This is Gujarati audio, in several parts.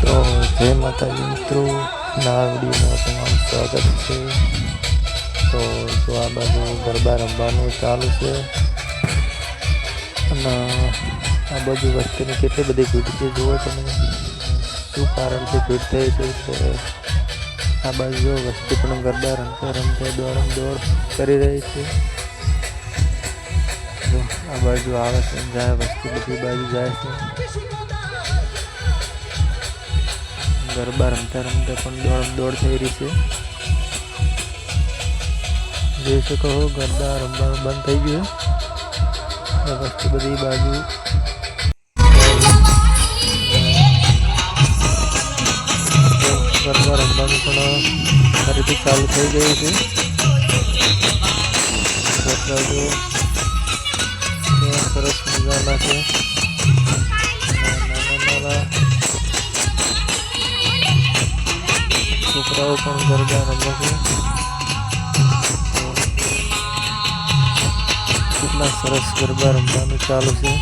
તો જય માતાજી મિત્રો. નવા વિડીયોમાં તમારું સ્વાગત છે. તો જો આ બાજુ ગરબા રમવાનું ચાલુ છે. અને આ બાજુ વસ્તીની કેટલી બધી ભીડ છે જુઓ તમે. શું કારણથી ભીડ થઈ છે. તો આ બાજુ વસ્તુ પણ ગરબા રમતા રમતા દોડમ દોડ કરી રહી છે. આ બાજુ આવે છે, જાય વસ્તી બધી બાજુ જાય છે. ગરબા રમતા રમતા પણ દોડ દોડ થઈ રહી છે. જોઈ શકો છો ગરબા રમવાનું બંધ થઈ ગયું. વસ્તુ બધી બાજુ. ગરબા રમવાનું પણ ફરીથી ચાલુ થઈ ગયું છે. છોકરાઓ પણ ગરબા રમે છે કેટલા સરસ ગરબા રમવાનું ચાલુ છે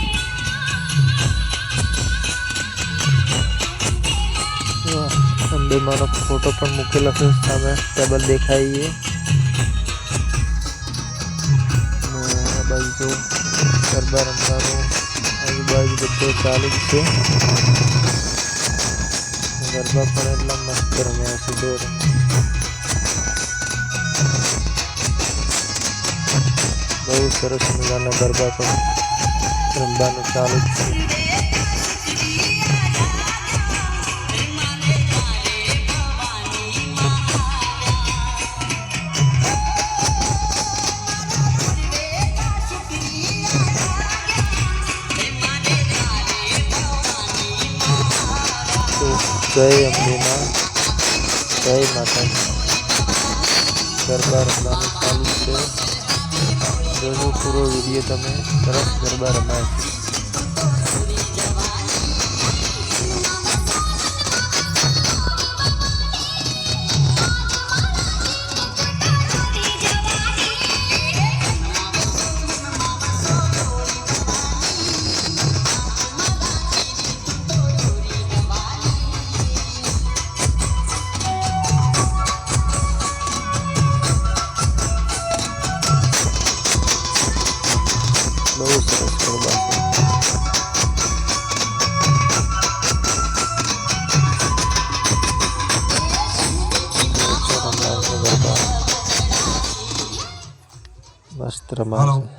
વાહ, અંબેમાનો ફોટો પણ મૂકેલો છે સામે ટેબલ દેખાય છે અને આ બાજુ જો ગરબા રમવાનું આજુબાજુ બધું ચાલુ જ છે ગરબા પણ એટલા મસ્ત રમ્યા છે દોર બહુ સરસ મજાના ગરબા પણ રમવાનું ચાલુ છે જય અંબેમાં, જય માતાજી. ગરબા રમવાનું ચાલુ છે. જોજો, પૂરો વીડિયો તમે સરસ ગરબા રમાય છે. બહુ સરસ ગરબા છે છે